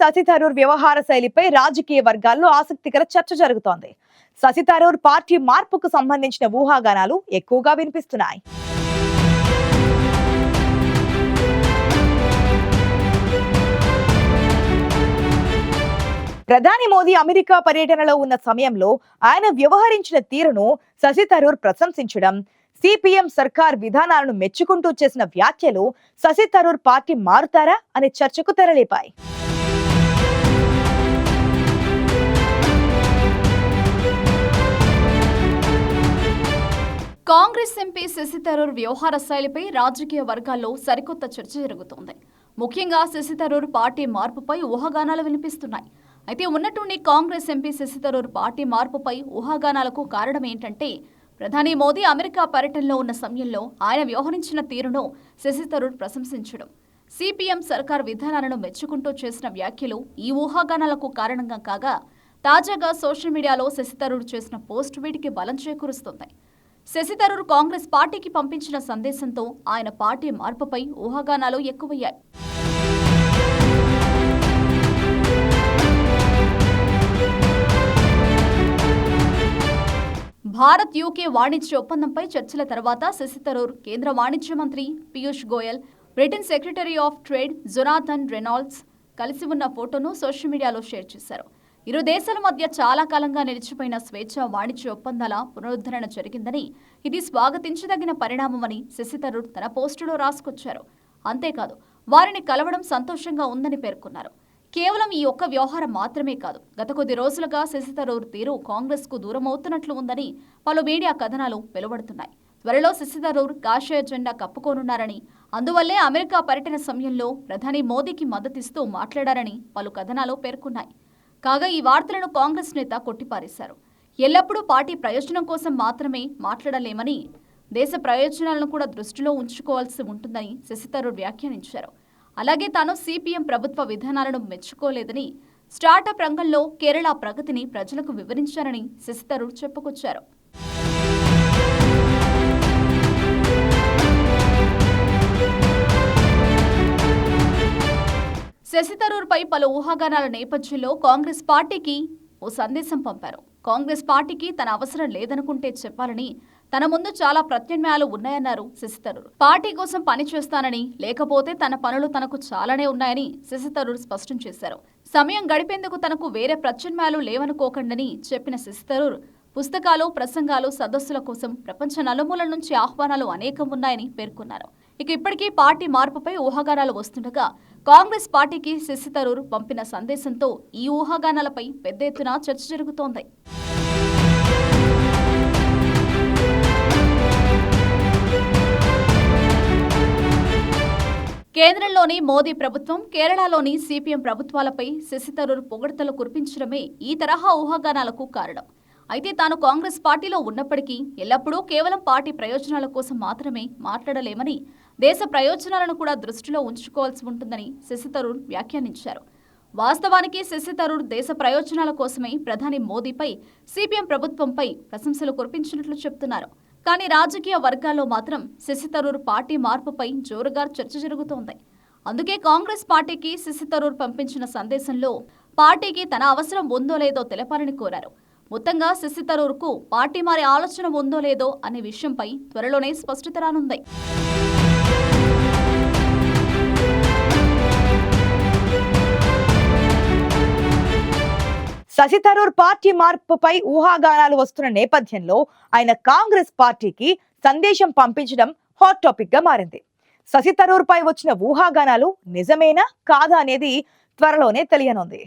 శశి థరూర్ వ్యవహార శైలిపై రాజకీయ వర్గాల్లో ఆసక్తికర చర్చ జరుగుతోంది. శశి థరూర్ పార్టీ మార్పుకు సంబంధించిన ఊహాగానాలు ఎక్కువగా వినిపిస్తున్నాయి. ప్రధాని మోదీ అమెరికా పర్యటనలో ఉన్న సమయంలో ఆయన వ్యవహరించిన తీరును శశి థరూర్ ప్రశంసించడం సిపిఎం సర్కార్ విధానాలను మెచ్చుకుంటూ చేసిన వ్యాఖ్యలు శశి థరూర్ పార్టీ మారుతారా అనే చర్చకు తెరలేపాయి. కాంగ్రెస్ ఎంపీ శశి థరూర్ వ్యవహార శైలిపై రాజకీయ వర్గాల్లో సరికొత్త చర్చ జరుగుతోంది. ముఖ్యంగా శశి థరూర్ పార్టీ మార్పుపై ఊహాగానాలు వినిపిస్తున్నాయి. అయితే ఉన్నటువంటి కాంగ్రెస్ ఎంపీ శశి థరూర్ పార్టీ మార్పుపై ఊహాగానాలకు కారణం ఏంటంటే ప్రధాని మోదీ అమెరికా పర్యటనలో ఉన్న సమయంలో ఆయన వ్యవహరించిన తీరును శశి థరూర్ ప్రశంసించడం సిపిఎం సర్కార్ విధానాలను మెచ్చుకుంటూ చేసిన వ్యాఖ్యలు ఈ ఊహాగానాలకు కారణంగా కాగా తాజాగా సోషల్ మీడియాలో శశి థరూర్ చేసిన పోస్ట్ వీటికి బలం చేకూరుస్తుంది. శశిథరూర్ కాంగ్రెస్ పార్టీకి పంపించిన సందేశంతో ఆయన పార్టీ మార్పుపై ఊహాగానాలు ఎక్కువయ్యాయి. భారత్ యూకే వాణిజ్య ఒప్పందంపై చర్చల తర్వాత శశిథరూర్ కేంద్ర వాణిజ్య మంత్రి Piyush Goyal Britain secretary of trade Jonathan Reynolds కలిసి ఉన్న ఫోటోను సోషల్ మీడియాలో షేర్ చేశారు. ఇరు దేశాల మధ్య చాలా కాలంగా నిలిచిపోయిన స్వేచ్ఛ వాణిజ్య ఒప్పందాల పునరుద్ధరణ జరిగిందని ఇది స్వాగతించదగిన పరిణామమని శశి తన పోస్టులో రాసుకొచ్చారు. అంతేకాదు వారిని కలవడం సంతోషంగా ఉందని పేర్కొన్నారు. కేవలం ఈ ఒక్క వ్యవహారం మాత్రమే కాదు గత కొద్ది రోజులుగా శశిథరూర్ తీరు కాంగ్రెస్కు ఉందని పలు మీడియా కథనాలు వెలువడుతున్నాయి. త్వరలో శశిథరూర్ కాషాయ జెండా కప్పుకోనున్నారని అందువల్లే అమెరికా పర్యటన సమయంలో ప్రధాని మోదీకి మద్దతిస్తూ మాట్లాడారని పలు కథనాలు పేర్కొన్నాయి. కాగా ఈ వార్తలను కాంగ్రెస్ నేత కొట్టిపారేశారు. ఎల్లప్పుడూ పార్టీ ప్రయోజనం కోసం మాత్రమే మాట్లాడలేమని దేశ ప్రయోజనాలను కూడా దృష్టిలో ఉంచుకోవాల్సి ఉంటుందని శశితరుడు వ్యాఖ్యానించారు. అలాగే తాను సిపిఎం ప్రభుత్వ విధానాలను మెచ్చుకోలేదని స్టార్టప్ రంగంలో కేరళ ప్రగతిని ప్రజలకు వివరించారని శశితరుడు చెప్పుకొచ్చారు. శశి థరూర్పై పలు ఊహాగానాల నేపథ్యంలో కాంగ్రెస్ పార్టీకి ఓ సందేశం పంపారు. కాంగ్రెస్ పార్టీకి తన అవసరం లేదనుకుంటే చెప్పాలని తన ముందు చాలా ప్రత్యామ్నాయాలు ఉన్నాయన్నారు శశి థరూర్ పార్టీ కోసం పని చేస్తానని లేకపోతే తన పనులు తనకు చాలానే ఉన్నాయని శశి థరూర్ స్పష్టం చేశారు. సమయం గడిపేందుకు తనకు వేరే ప్రత్యామ్నాయాలు లేవనుకోకండని చెప్పిన శశి థరూర్ పుస్తకాలు ప్రసంగాలు సదస్సుల కోసం ప్రపంచ నలుమూలల నుంచి ఆహ్వానాలు అనేకం ఉన్నాయని పేర్కొన్నారు. ఇక ఇప్పటికీ పార్టీ మార్పుపై ఊహాగానాలు వస్తుండగా కాంగ్రెస్ పార్టీకి శశి తరూర్ పంపిన సందేశంతో ఈ ఊహాగానాలపై పెద్ద ఎత్తున చర్చ జరుగుతోంది. కేంద్రంలోని మోదీ ప్రభుత్వం కేరళలోని సిపిఎం ప్రభుత్వాలపై శశి తరూర్ పొగడ్తలు కురిపించడమే ఈ తరహా ఊహాగానాలకు కారణం. అయితే తాను కాంగ్రెస్ పార్టీలో ఉన్నప్పటికీ ఎల్లప్పుడూ కేవలం పార్టీ ప్రయోజనాల కోసం మాత్రమే మాట్లాడలేమని దేశ ప్రయోజనాలను కూడా దృష్టిలో ఉంచుకోవాల్సి ఉంటుందని శశితరూర్ వ్యాఖ్యానించారు. వాస్తవానికి శశితరూర్ దేశ ప్రయోజనాల కోసమే ప్రధాని మోదీపై సిపిఎం ప్రభుత్వంపై ప్రశంసలు కురిపించినట్లు చెప్తున్నారు. కానీ రాజకీయ వర్గాల్లో మాత్రం శశితరూర్ పార్టీ మార్పుపై జోరుగా చర్చ జరుగుతోంది. అందుకే కాంగ్రెస్ పార్టీకి శశితరూర్ పంపించిన సందేశంలో పార్టీకి తన అవసరం ఉందో లేదో తెలపాలని కోరారు. మొత్తంగా శశి తరూర్కు పార్టీ మారే ఆలోచన ఉందో లేదో అనే విషయంపై త్వరలోనే స్పష్టత రానుంది. శశి థరూర్ పార్టీ మార్పుపై ఊహాగానాలు వస్తున్న నేపథ్యంలో ఆయన కాంగ్రెస్ పార్టీకి సందేశం పంపించడం హాట్ టాపిక్గా మారింది. శశి థరూర్ పై వచ్చిన ఊహాగానాలు నిజమేనా కాదా అనేది త్వరలోనే తెలియనుంది.